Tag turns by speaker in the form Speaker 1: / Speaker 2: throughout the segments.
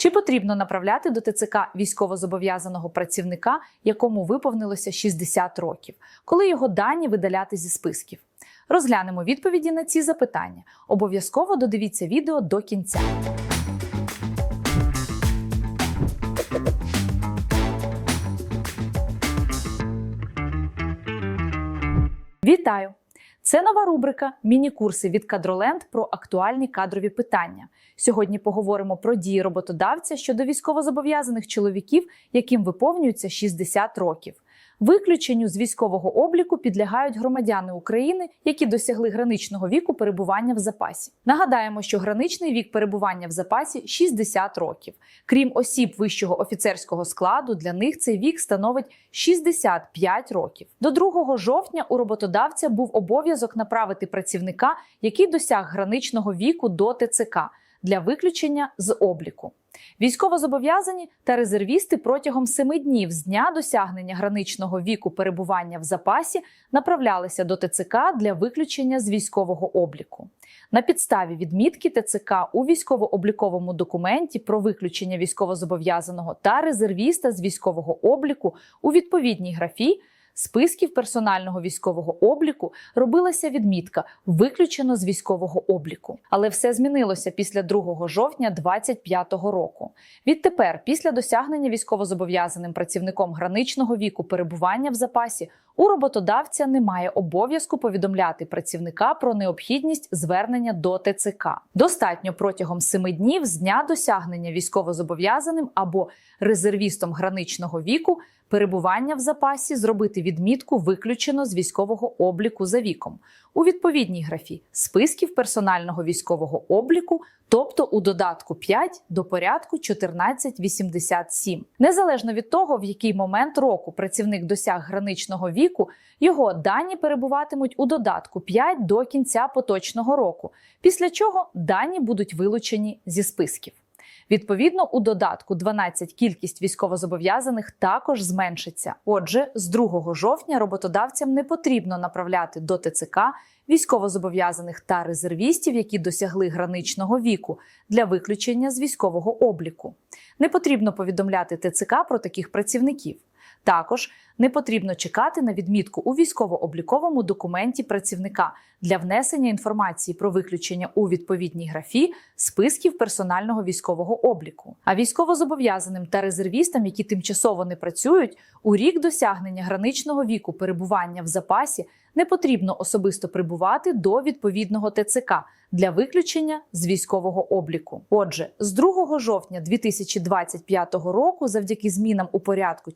Speaker 1: Чи потрібно направляти до ТЦК військовозобов'язаного працівника, якому виповнилося 60 років, коли його дані видаляти зі списків? Розглянемо відповіді на ці запитання. Обов'язково додивіться відео до кінця. Вітаю! Це нова рубрика Міні-курси від Кадроленд про актуальні кадрові питання. Сьогодні поговоримо про дії роботодавця щодо військовозобов'язаних чоловіків, яким виповнюється 60 років. Виключенню з військового обліку підлягають громадяни України, які досягли граничного віку перебування в запасі. Нагадаємо, що граничний вік перебування в запасі 60 років. Крім осіб вищого офіцерського складу, для них цей вік становить 65 років. До 2 жовтня у роботодавця був обов'язок направити працівника, який досяг граничного віку до ТЦК для виключення з обліку. Військовозобов'язані та резервісти протягом семи днів з дня досягнення граничного віку перебування в запасі направлялися до ТЦК для виключення з військового обліку. На підставі відмітки ТЦК у військово-обліковому документі про виключення військовозобов'язаного та резервіста з військового обліку у відповідній графі списків персонального військового обліку робилася відмітка виключено з військового обліку. Але все змінилося після 2 жовтня 2025 року. Відтепер, після досягнення військовозобов'язаним працівником граничного віку перебування в запасі, у роботодавця немає обов'язку повідомляти працівника про необхідність звернення до ТЦК. Достатньо протягом семи днів з дня досягнення військовозобов'язаним або резервістом граничного віку перебування в запасі зробити відмітку виключено з військового обліку за віком у відповідній графі списків персонального військового обліку, тобто у додатку 5 до порядку 1487. Незалежно від того, в який момент року працівник досяг граничного віку, його дані перебуватимуть у додатку 5 до кінця поточного року, після чого дані будуть вилучені зі списків. Відповідно, у додатку 12 кількість військовозобов'язаних також зменшиться. Отже, з 2 жовтня роботодавцям не потрібно направляти до ТЦК військовозобов'язаних та резервістів, які досягли граничного віку, для виключення з військового обліку. Не потрібно повідомляти ТЦК про таких працівників. Також не потрібно чекати на відмітку у військово-обліковому документі працівника для внесення інформації про виключення у відповідній графі списків персонального військового обліку. А військовозобов'язаним та резервістам, які тимчасово не працюють, у рік досягнення граничного віку перебування в запасі не потрібно особисто прибувати до відповідного ТЦК для виключення з військового обліку. Отже, з 2 жовтня 2025 року, завдяки змінам у порядку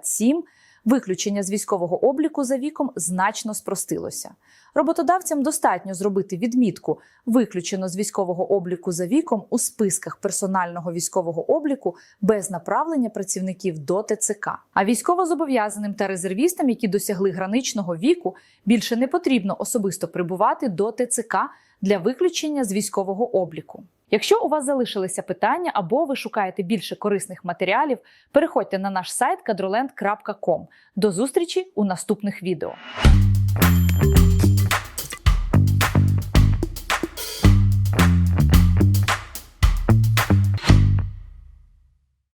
Speaker 1: 1487, виключення з військового обліку за віком значно спростилося. Роботодавцям достатньо зробити відмітку виключено з військового обліку за віком у списках персонального військового обліку без направлення працівників до ТЦК. А військовозобов'язаним та резервістам, які досягли граничного віку, більше не потрібно особисто прибувати до ТЦК для виключення з військового обліку. Якщо у вас залишилися питання або ви шукаєте більше корисних матеріалів, переходьте на наш сайт kadroland.com. До зустрічі у наступних відео.